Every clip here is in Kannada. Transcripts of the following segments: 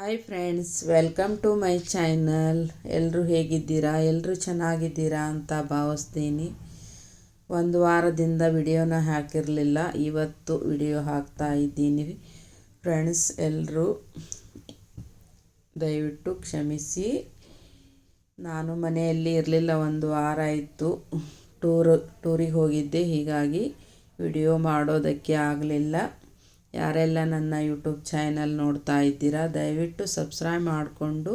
Hi friends welcome to my channel ಎಲ್ಲರೂ ಹೇಗಿದ್ದೀರಾ? ಎಲ್ಲರೂ ಚೆನ್ನಾಗಿದ್ದೀರಾ ಅಂತ ಭಾವಿಸ್ತೀನಿ. ಒಂದು ವಾರದಿಂದ ವಿಡಿಯೋನ ಹಾಕಿರಲಿಲ್ಲ. ಇವತ್ತು ವಿಡಿಯೋ ಹಾಕ್ತಾ ಇದ್ದೀನಿ. ಫ್ರೆಂಡ್ಸ್ ಎಲ್ಲರೂ ದಯವಿಟ್ಟು ಕ್ಷಮಿಸಿ. ನಾನು ಮನೆಯಲ್ಲಿ ಇರಲಿಲ್ಲ. ಒಂದು ವಾರ ಇತ್ತು ಟೂರ್, ಟೂರಿಗೆ ಹೋಗಿದ್ದೆ. ಹೀಗಾಗಿ ವಿಡಿಯೋ ಮಾಡೋದಕ್ಕೆ ಆಗಲಿಲ್ಲ. ಯಾರೆಲ್ಲ ನನ್ನ ಯೂಟ್ಯೂಬ್ ಚಾನಲ್ ನೋಡ್ತಾ ಇದ್ದೀರಾ, ದಯವಿಟ್ಟು ಸಬ್ಸ್ಕ್ರೈಬ್ ಮಾಡಿಕೊಂಡು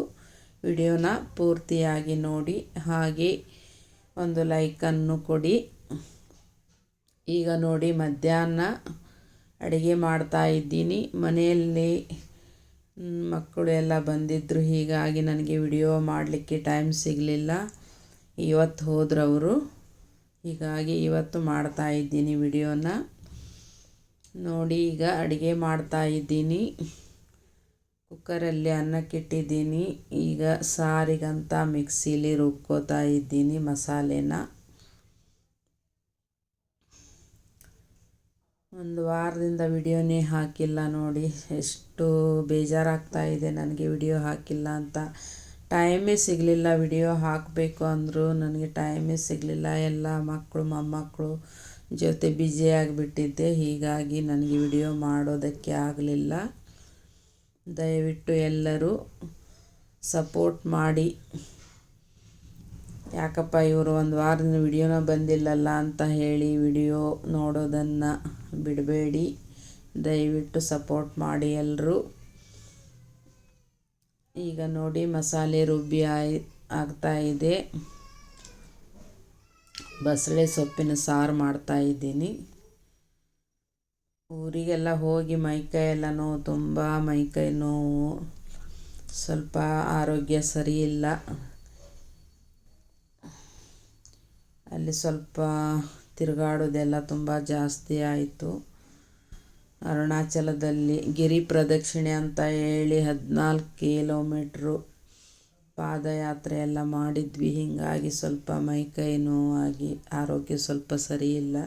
ವಿಡಿಯೋನ ಪೂರ್ತಿಯಾಗಿ ನೋಡಿ. ಹಾಗೆ ಒಂದು ಲೈಕನ್ನು ಕೊಡಿ. ಈಗ ನೋಡಿ, ಮಧ್ಯಾಹ್ನ ಅಡುಗೆ ಮಾಡ್ತಾ ಇದ್ದೀನಿ. ಮನೆಯಲ್ಲಿ ಮಕ್ಕಳು ಎಲ್ಲ ಬಂದಿದ್ದರು ಹೀಗಾಗಿ ನನಗೆ ವಿಡಿಯೋ ಮಾಡಲಿಕ್ಕೆ ಟೈಮ್ ಸಿಗಲಿಲ್ಲ. ಇವತ್ತು ಹೋದ್ರವರು ಹೀಗಾಗಿ ಇವತ್ತು ಮಾಡ್ತಾ ಇದ್ದೀನಿ ವಿಡಿಯೋನ. ನೋಡಿ, ಈಗ ಅಡುಗೆ ಮಾಡ್ತಾ ಇದ್ದೀನಿ. ಕುಕ್ಕರಲ್ಲಿ ಅನ್ನಕ್ಕಿಟ್ಟಿದ್ದೀನಿ. ಈಗ ಸಾರಿಗಂತ ಮಿಕ್ಸಿಲಿ ರುಬ್ಕೋತಾ ಇದ್ದೀನಿ ಮಸಾಲೆನ. ಒಂದು ವಾರದಿಂದ ವಿಡಿಯೋನೇ ಹಾಕಿಲ್ಲ ನೋಡಿ. ಎಷ್ಟು ಬೇಜಾರಾಗ್ತಾ ಇದೆ ನನಗೆ ವಿಡಿಯೋ ಹಾಕಿಲ್ಲ ಅಂತ. ಟೈಮೇ ಸಿಗಲಿಲ್ಲ ವಿಡಿಯೋ ಹಾಕಬೇಕು ಅಂದರೂ. ನನಗೆ ಟೈಮೇ ಸಿಗಲಿಲ್ಲ. ಎಲ್ಲ ಮಕ್ಕಳು, ಮೊಮ್ಮಕ್ಕಳು ಜೊತೆ ಆಗಿಬಿಟ್ಟಿದ್ದೆ. ಹೀಗಾಗಿ ನನಗೆ ವಿಡಿಯೋ ಮಾಡೋದಕ್ಕೆ ಆಗಲಿಲ್ಲ. ದಯವಿಟ್ಟು ಎಲ್ಲರೂ ಸಪೋರ್ಟ್ ಮಾಡಿ. ಯಾಕಪ್ಪ ಇವರು ಒಂದು ವಾರದ ವಿಡಿಯೋನ ಬಂದಿಲ್ಲಲ್ಲ ಅಂತ ಹೇಳಿ ವಿಡಿಯೋ ನೋಡೋದನ್ನು ಬಿಡಬೇಡಿ. ದಯವಿಟ್ಟು ಸಪೋರ್ಟ್ ಮಾಡಿ ಎಲ್ಲರೂ ಈಗ ನೋಡಿ ಮಸಾಲೆ ರುಬ್ಬಿ ಆಯ್ ಆಗ್ತಾಯಿದೆ ಬಸಳೆ ಸೊಪ್ಪಿನ ಸಾರು ಮಾಡ್ತಾ ಇದ್ದೀನಿ. ಊರಿಗೆಲ್ಲ ಹೋಗಿ ಮೈಕೈ ಎಲ್ಲ ನೋವು, ತುಂಬ ಮೈಕೈ ನೋವು. ಸ್ವಲ್ಪ ಆರೋಗ್ಯ ಸರಿ ಇಲ್ಲ. ಅಲ್ಲಿ ಸ್ವಲ್ಪ ತಿರುಗಾಡೋದೆಲ್ಲ ತುಂಬ ಜಾಸ್ತಿ ಆಯಿತು. ಅರುಣಾಚಲದಲ್ಲಿ ಗಿರಿ ಪ್ರದಕ್ಷಿಣೆ ಅಂತ ಹೇಳಿ ಹದಿನಾಲ್ಕು ಕಿಲೋಮೀಟ್ರು ಪಾದಯಾತ್ರೆ ಎಲ್ಲ ಮಾಡಿದ್ವಿ. ಹೀಗಾಗಿ ಸ್ವಲ್ಪ ಮೈ ಕೈ ನೋವಾಗಿ ಆರೋಗ್ಯ ಸ್ವಲ್ಪ ಸರಿ ಇಲ್ಲ.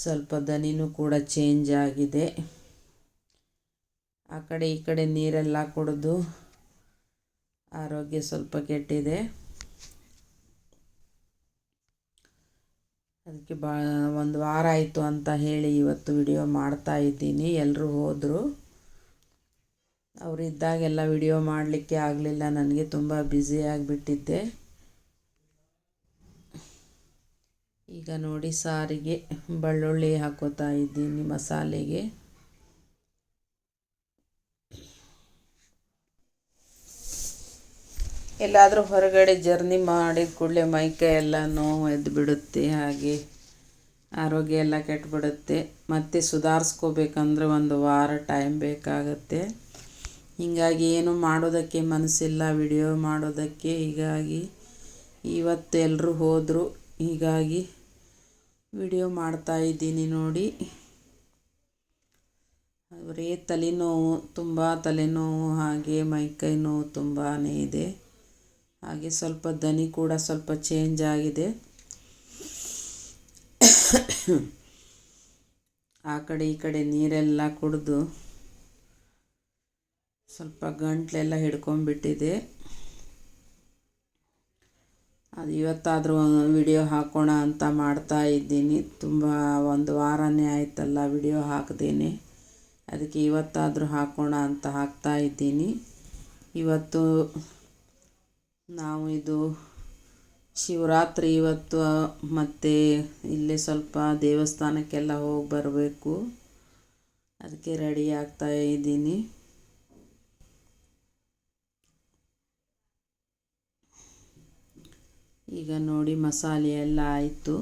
ಸ್ವಲ್ಪ ದನಿನೂ ಕೂಡ ಚೇಂಜ್ ಆಗಿದೆ. ಆ ಕಡೆ ಈ ಕಡೆ ನೀರೆಲ್ಲ ಕುಡಿದು ಆರೋಗ್ಯ ಸ್ವಲ್ಪ ಕೆಟ್ಟಿದೆ. ಅದಕ್ಕೆ ಭಾಳ ಒಂದು ವಾರ ಆಯಿತು ಅಂತ ಹೇಳಿ ಇವತ್ತು ವಿಡಿಯೋ ಮಾಡ್ತಾ ಇದ್ದೀನಿ. ಎಲ್ಲರೂ ಹೋದರು. ಅವರಿದ್ದಾಗೆಲ್ಲ ವಿಡಿಯೋ ಮಾಡಲಿಕ್ಕೆ ಆಗಲಿಲ್ಲ, ನನಗೆ ತುಂಬ ಬ್ಯುಸಿ ಆಗಿಬಿಟ್ಟಿದ್ದೆ. ಈಗ ನೋಡಿ ಸಾರಿಗೆ ಬೆಳ್ಳುಳ್ಳಿ ಹಾಕೋತಾ ಇದ್ದೀನಿ ಮಸಾಲೆಗೆ. ಎಲ್ಲಾದರೂ ಹೊರಗಡೆ ಜರ್ನಿ ಮಾಡಿದ ಕೂಡಲೇ ಮೈಕೈ ಎಲ್ಲ ನೋವು ಎದ್ದು ಬಿಡುತ್ತೆ ಹಾಗೆ ಆರೋಗ್ಯ ಎಲ್ಲ ಕೆಟ್ಟುಬಿಡುತ್ತೆ ಮತ್ತೆ ಸುಧಾರಿಸ್ಕೋಬೇಕಂದ್ರೆ ಒಂದು ವಾರ ಟೈಮ್ ಬೇಕಾಗತ್ತೆ. ಹೀಗಾಗಿ ಏನು ಮಾಡೋದಕ್ಕೆ ಮನಸ್ಸಿಲ್ಲ, ವಿಡಿಯೋ ಮಾಡೋದಕ್ಕೆ. ಹೀಗಾಗಿ ಇವತ್ತು ಎಲ್ಲರೂ ಹೋದರು, ಹೀಗಾಗಿ ವಿಡಿಯೋ ಮಾಡ್ತಾ ಇದ್ದೀನಿ ನೋಡಿ. ಅವರೇ ತಲೆನೋವು, ತುಂಬ ತಲೆನೋವು, ಹಾಗೆ ಮೈಕೈ ನೋವು ತುಂಬಾ ಇದೆ. ಹಾಗೆ ಸ್ವಲ್ಪ ದನಿ ಕೂಡ ಸ್ವಲ್ಪ ಚೇಂಜ್ ಆಗಿದೆ. ಆ ಕಡೆ ಈ ಕಡೆ ನೀರೆಲ್ಲ ಕುಡಿದು ಸ್ವಲ್ಪ ಗಂಟ್ಲೆಲ್ಲ ಹಿಡ್ಕೊಂಬಿಟ್ಟಿದೆ ಅದು ಇವತ್ತಾದರೂ ವಿಡಿಯೋ ಹಾಕೋಣ ಅಂತ ಮಾಡ್ತಾ ಇದ್ದೀನಿ. ತುಂಬ ಒಂದು ವಾರನೇ ಆಯ್ತಲ್ಲ ವಿಡಿಯೋ ಹಾಕ್ದೇನೆ. ಅದಕ್ಕೆ ಇವತ್ತಾದರೂ ಹಾಕೋಣ ಅಂತ ಹಾಕ್ತಾ ಇದ್ದೀನಿ. ಇವತ್ತು ನಾವು ಇದು ಶಿವರಾತ್ರಿ ಇವತ್ತು, ಮತ್ತು ಇಲ್ಲೇ ಸ್ವಲ್ಪ ದೇವಸ್ಥಾನಕ್ಕೆಲ್ಲ ಹೋಗಿ ಬರಬೇಕು. ಅದಕ್ಕೆ ರೆಡಿ ಆಗ್ತಾ ಇದ್ದೀನಿ. ಈಗ ನೋಡಿ ಮಸಾಲೆ ಎಲ್ಲ ಆಯಿತು.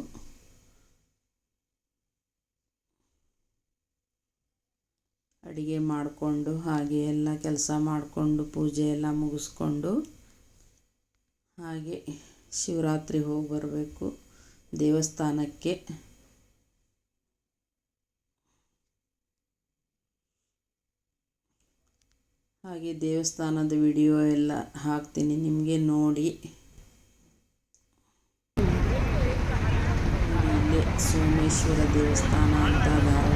ಅಡುಗೆ ಮಾಡಿಕೊಂಡು ಹಾಗೆ ಎಲ್ಲ ಕೆಲಸ ಮಾಡಿಕೊಂಡು ಪೂಜೆ ಎಲ್ಲ ಮುಗಿಸ್ಕೊಂಡು ಹಾಗೆ ಶಿವರಾತ್ರಿ ಹೋಗಿ ಬರಬೇಕು ದೇವಸ್ಥಾನಕ್ಕೆ. ಹಾಗೆ ದೇವಸ್ಥಾನದ ವಿಡಿಯೋ ಎಲ್ಲ ಹಾಕ್ತೀನಿ, ನಿಮಗೆ ನೋಡಿ. ಸೋಮೇಶ್ವರ ದೇವಸ್ಥಾನ ಅಂತ ಧಾರವಾಡದಲ್ಲಿ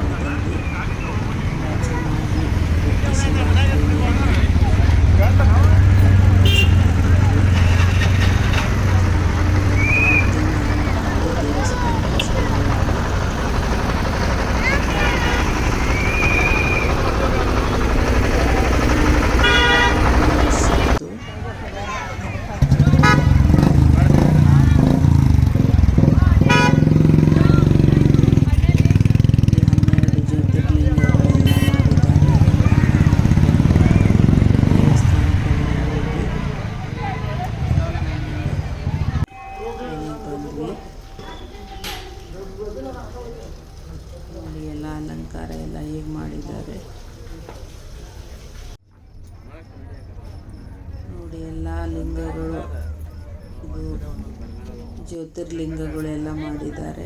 ಜ್ಯೋತಿರ್ಲಿಂಗಗಳೆಲ್ಲ ಮಾಡಿದ್ದಾರೆ.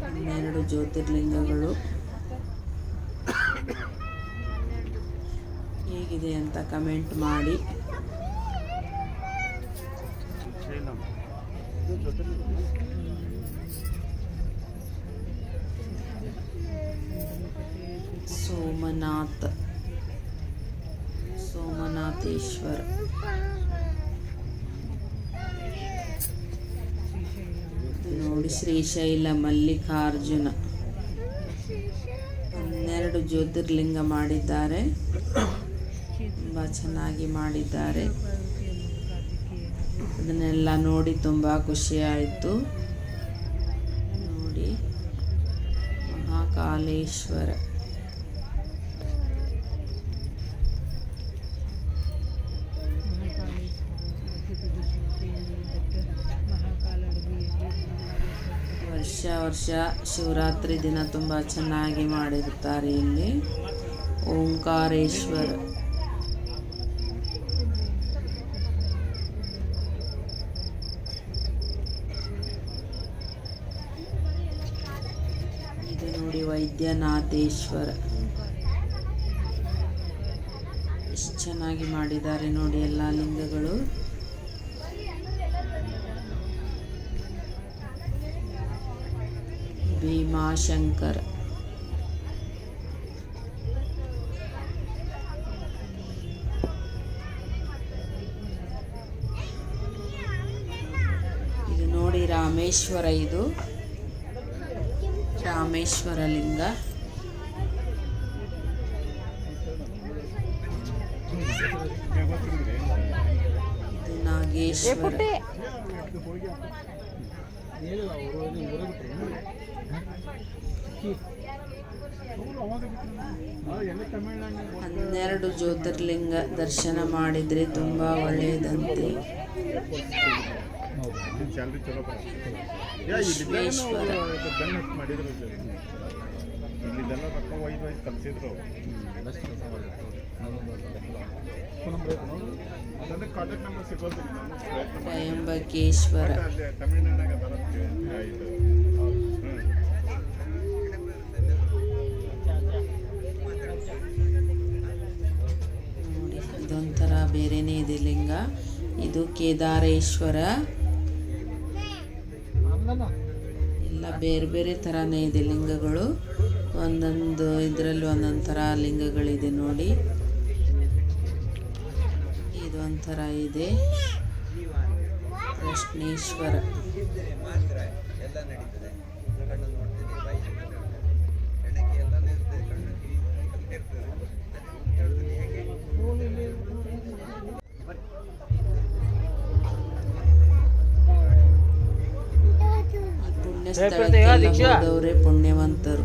ಹನ್ನೆರಡು ಜ್ಯೋತಿರ್ಲಿಂಗಗಳು. ಹೇಗಿದೆ ಅಂತ ಕಮೆಂಟ್ ಮಾಡಿ. ಸೋಮನಾಥ್. ಸೋಮನಾಥೇಶ್ವರ ಇದು ನೋಡಿ ಶ್ರೀಶೈಲ ಮಲ್ಲಿಕಾರ್ಜುನ. ಹನ್ನೆರಡು ಜ್ಯೋತಿರ್ಲಿಂಗ ಮಾಡಿದ್ದಾರೆ. ತುಂಬ ಚೆನ್ನಾಗಿ ಮಾಡಿದ್ದಾರೆ. ಅದನ್ನೆಲ್ಲ ನೋಡಿ ತುಂಬ ಖುಷಿ ಆಯಿತು. ನೋಡಿ, ಮಹಾಕಾಲೇಶ್ವರ. ವರ್ಷ ಶಿವರಾತ್ರಿ ದಿನ ತುಂಬ ಚೆನ್ನಾಗಿ ಮಾಡಿರುತ್ತಾರೆ ಇಲ್ಲಿ. ಓಂಕಾರೇಶ್ವರ. ಇದು ನೋಡಿ ವೈದ್ಯನಾಥೇಶ್ವರ. ಎಷ್ಟು ಚೆನ್ನಾಗಿ ಮಾಡಿದ್ದಾರೆ ನೋಡಿ ಎಲ್ಲ ಲಿಂಗಗಳು. ಭೀಮಾಶಂಕರ್. ಇದು ನೋಡಿ ರಾಮೇಶ್ವರ ಇದು. ರಾಮೇಶ್ವರ ಲಿಂಗ ಇದು ನಾಗೇಶ್ವರ. ಹನ್ನೆರಡು ಜ್ಯೋತಿರ್ಲಿಂಗ ದರ್ಶನ ಮಾಡಿದ್ರೆ ತುಂಬಾ ಒಳ್ಳೆಯದಂತೆ. ಸ್ವಯಂಬಕೇಶ್ವರ ವಿಶ್ವೇಶ್ವರ ತ್ರಯಂಬಕೇಶ್ವರ. ನೋಡಿ ಇದೊಂಥರ ಬೇರೆನೇ ಇದೆ ಲಿಂಗ. ಇದು ಕೇದಾರೇಶ್ವರ. ಎಲ್ಲ ಬೇರೆ ಬೇರೆ ಥರನೇ ಇದೆ ಲಿಂಗಗಳು. ಒಂದೊಂದು ಇದರಲ್ಲಿ ಒಂದೊಂದು ಥರ ಲಿಂಗಗಳಿದೆ ನೋಡಿ. ಇದು. ಒಂಥರ ಇದೆ ಕೃಷ್ಣೇಶ್ವರ ಈ ಪುಣ್ಯ ಸ್ಥಳಕ್ಕೆಲ್ಲ ಹೋದವರೇ ಪುಣ್ಯವಂತರು.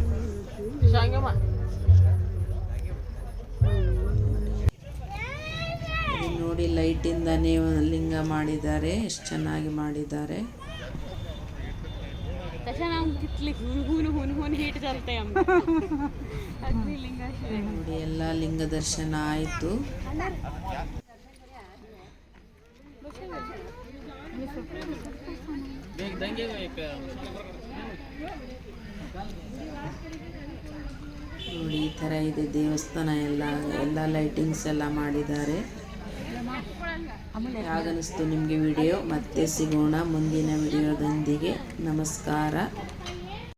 ಇದು ನೋಡಿ ಲೈಟಿಂದ ಲಿಂಗ ಮಾಡಿದ್ದಾರೆ ಎಷ್ಟು ಚೆನ್ನಾಗಿ ಮಾಡಿದ್ದಾರೆ. तशा ना तिथली हुन हुन हुन हिट चालतंय आमचं अगदी लिंगाशिवाय ನೋಡಿ ಎಲ್ಲ ಲಿಂಗ ದರ್ಶನ ಆಯಿತು ನೋಡಿ ಈ ಥರ ಇದೆ ದೇವಸ್ಥಾನ ಎಲ್ಲ ಎಲ್ಲ ಲೈಟಿಂಗ್ಸ್ ಎಲ್ಲ ಮಾಡಿದ್ದಾರೆ ಹೇಗನಿಸ್ತು ನಿಮಗೆ ವಿಡಿಯೋ ಮತ್ತೆ ಸಿಗೋಣ ಮುಂದಿನ ವಿಡಿಯೋದೊಂದಿಗೆ ನಮಸ್ಕಾರ.